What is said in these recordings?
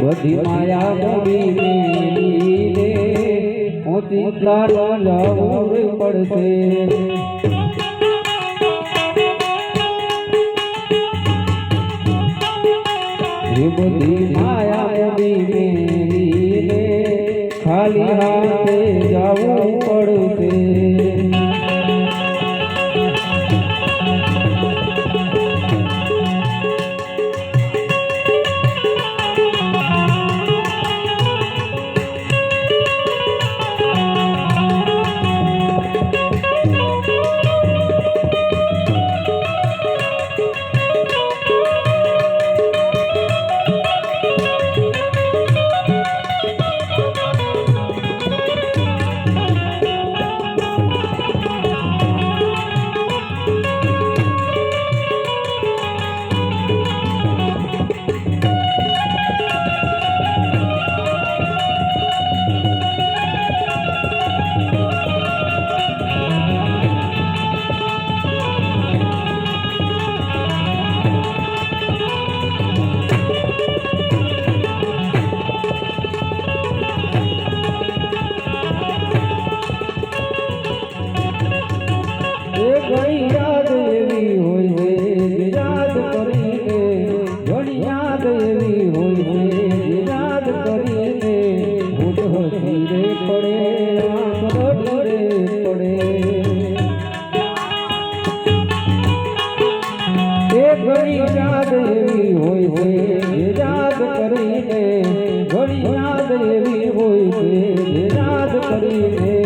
બધી માયા મોડી મેલી દે મોતી તારા લાવવું પડશે. બધી માયા મોડી મેલી દે ખાલી હાથે જવું પડશે. रे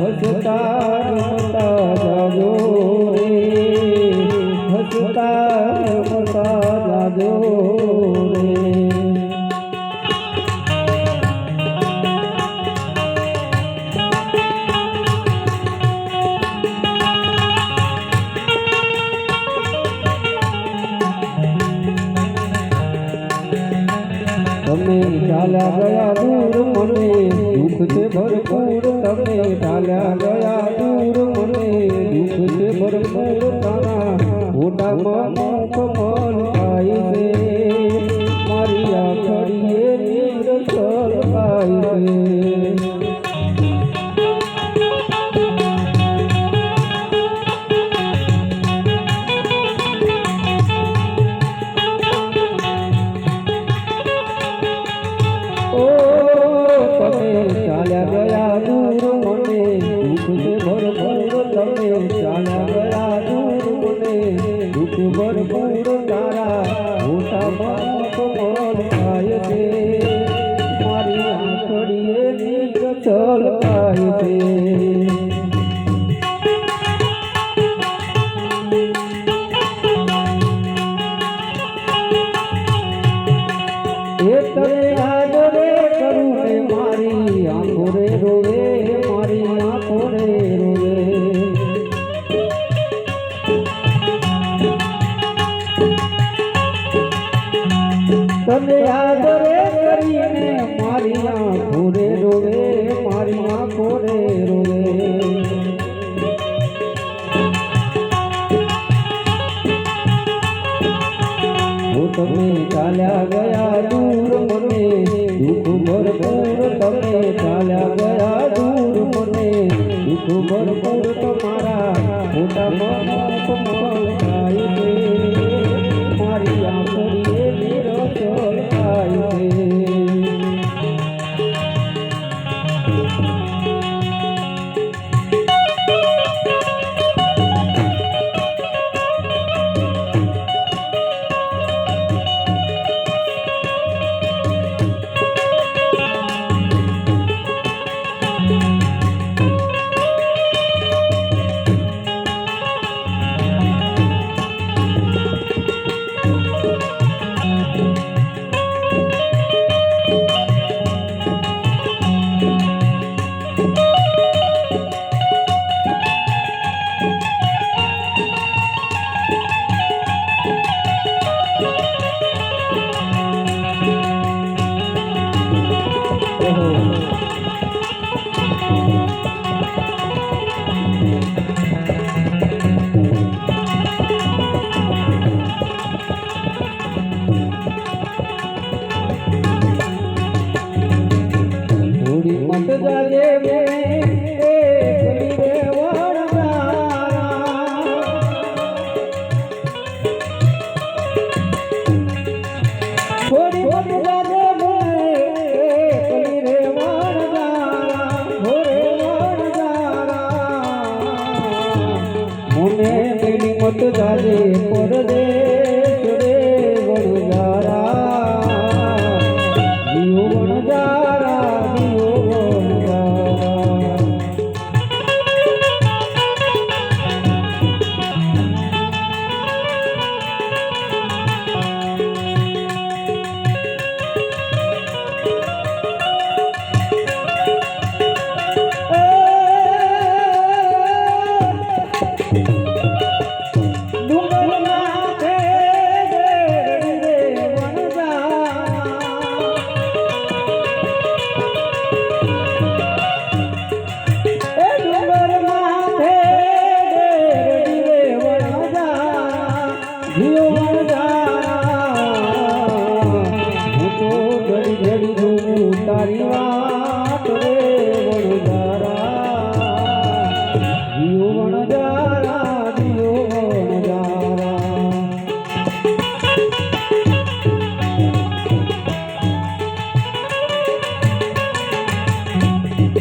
ಹೊಸತಾ মতো জল পাইতে ઓ તમે ચાલ્યા ગયા દૂર મને, દુઃખ ભરપૂર તમે ચાલ્યા ગયા દૂર મને, દુઃખ ભરપૂર તમારા મોટા બાપ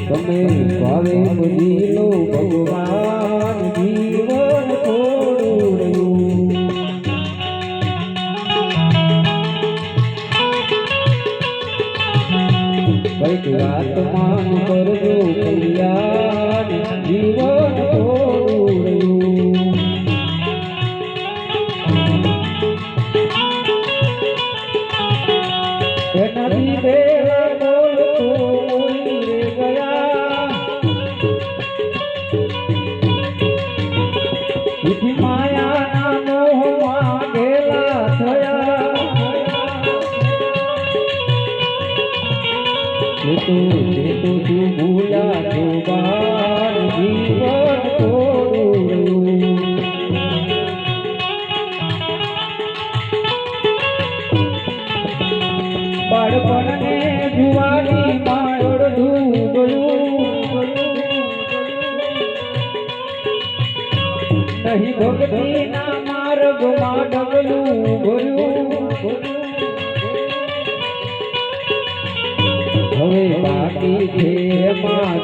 તમે ભાવે ભજી લો ભગવાન. બાળપણને જુવાની માં ઓળધું ગયું નહીં ભક્તિના માર્ગમાં ડગલું ગયું હવે બાકી છે માં